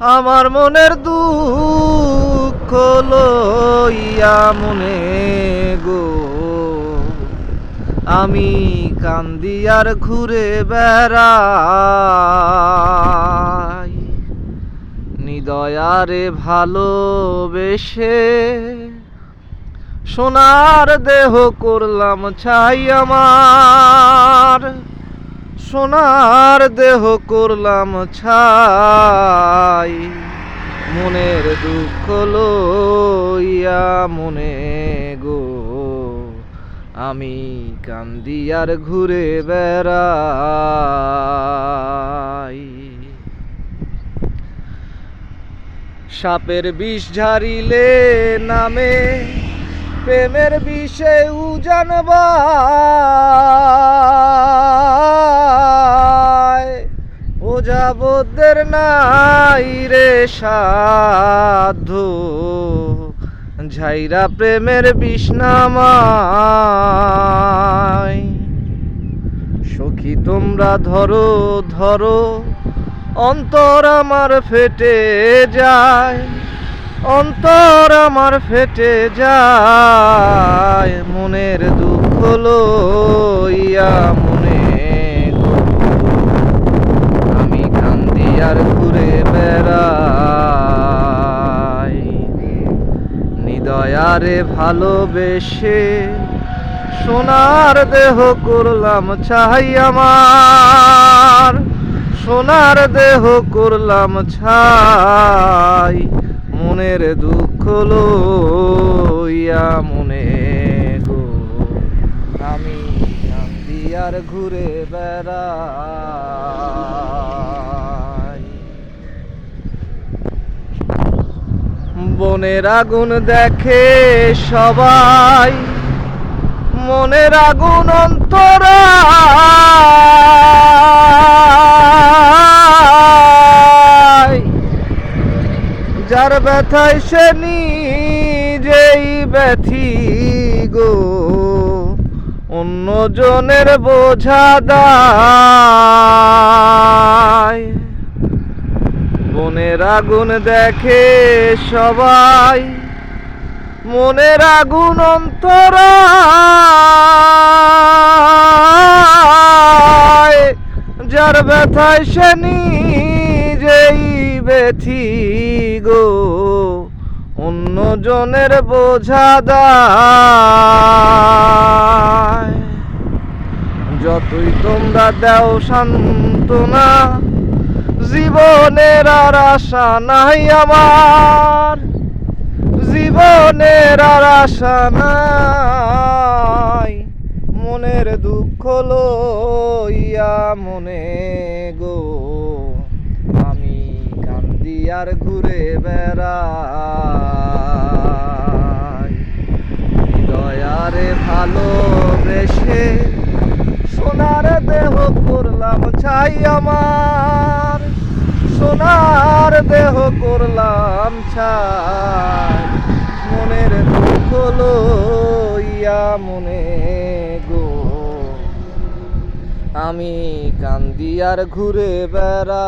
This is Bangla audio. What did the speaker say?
আমার মনের দুঃখ লইয়া মনে গো। আমি কান্দিয়ার ঘুরে বেড়াই। নিদয়ারে ভালোবেসে সোনার দেহ করলাম ছাই আমার। সোনার দেহ করলাম ছাই, মনের দুঃখ লইয়া মনে গো, আমি কান্দিয়ার ঘুরে বেড়াই। সাপের বিষ ঝারিলে নামে, প্রেমের বিষে উজানবায় ও যাবদের নাই রে সাধ্য ঝাইরা প্রেমের বিষ্ণামায়। সখী তোমরা ধরো ধরো, অন্তর আমার ফেটে যায়। অন্তর আমার ফেটে যায়, মনের দুঃখ লইয়া মনে নিদয়ারে ভালোবেসে সোনার দেহ করলাম চাই আমার। সোনার দেহ করলাম ছাই, মনের দুঃখ লইয়া মনে গো। আমি আর ঘুরে বেড়াই। বনের আগুন দেখে সবাই, মনের আগুন অন্তরায় যার ব্যথায় সে নিজেই ব্যথি গো অন্য জনের বোঝা দায়। বনের আগুন দেখে সবাই, মনের আগুন অন্তরায়। যার ব্যথায় সে নিজেই ব্যথি গো অন্য জনের বোঝা যতই তোমরা দাও সান্ত্বনা জীবনের আর আশা নাই আমার। জীবনের আর আশা নাই। মনের দুঃখ লইয়া মনে গো। আমি কান্দি আর ঘুরে বেড়াই দয়ারে ভালোবেসে সোনার দেহ করলাম ছাই আমার সোনার দেহ ছাই মনের দুঃখ লইয়া মনে গো। আমি কান্দি আর ঘুরে বেড়াই।